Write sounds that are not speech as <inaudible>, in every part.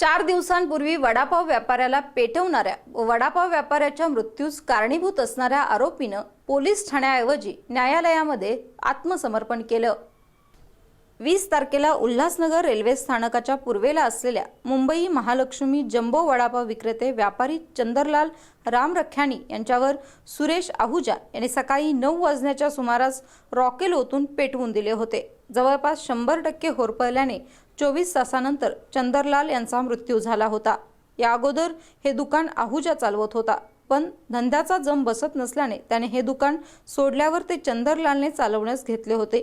चार दिवसांपूर्वी वडापाव व्यापाऱ्याला पेटवणाऱ्या वडापाव व्यापाऱ्याच्या मृत्यूस कारणीभूत असणाऱ्या आरोपीनं पोलीस ठाण्याऐवजी न्यायालयामध्ये आत्मसमर्पण केलं. वीस तारखेला उल्हासनगर रेल्वे स्थानकाच्या पूर्वेला असलेल्या मुंबई महालक्ष्मी जम्बो वडापाव विक्रेते व्यापारी चंदरलाल रामरख्यानी यांच्यावर सुरेश आहुजा यांनी सकाळी नऊ वाजण्याच्या सुमारास रॉकेल ओतून पेटवून दिले होते. जवळपास शंभर टक्के होरपळल्याने चोवीस तासानंतर चंदरलाल यांचा मृत्यू झाला होता. या अगोदर हे दुकान आहुजा चालवत होता पण धंद्याचा जम बसत नसल्याने त्याने हे दुकान सोडल्यावर ते चंदरलालने चालवण्यास घेतले होते.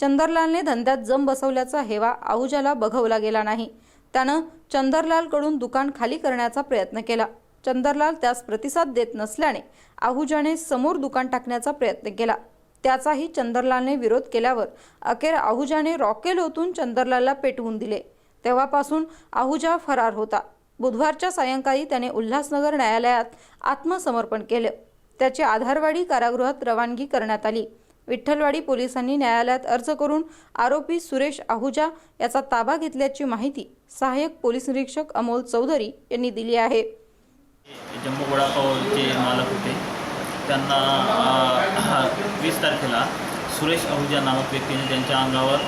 चंदरलालने धंद्यात जम बसवल्याचा हेवा आहुजाला बघवला गेला नाही. त्यानं चंदरलालकडून दुकान खाली करण्याचा प्रयत्न केला. चंदरलाल त्यास प्रतिसाद देत नसल्याने आहुजाने समोर दुकान टाकण्याचा प्रयत्न केला. त्याचाही चंदरलालने विरोध केल्यावर अखेर आहुजाने रॉकेल ओतून चंदरलालला पेटवून दिले. तेव्हापासून आहुजा फरार होता. बुधवारच्या सायंकाळी त्याने उल्हासनगर न्यायालयात आत्मसमर्पण केलं. त्याची आधारवाडी कारागृहात रवानगी करण्यात आली. विठ्ठलवाडी पोलिसांनी न्यायालयात अर्ज करून आरोपी सुरेश आहुजा याचा ताबा घेतल्याची माहिती सहाय्यक पोलीस निरीक्षक अमोल चौधरी यांनी दिली आहे. जम्बो वडापावचे मालक होते. त्यांना <clears throat> वीस तारखेला सुरेश अहुजा नामक व्यक्तीने त्यांच्या अंगावर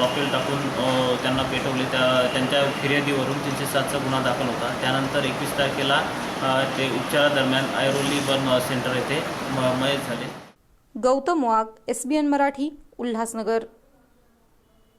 रॉकेल टाकून त्यांना पेटवले. त्या त्यांच्या फिर्यादीवरून तीनशे सातचा गुन्हा दाखल होता. त्यानंतर एकवीस तारखेला ते उपचारादरम्यान ऐरोली बर्न सेंटर येथे मयत झाले. Gautam Wagh S B N Marathi Ulhasnagar.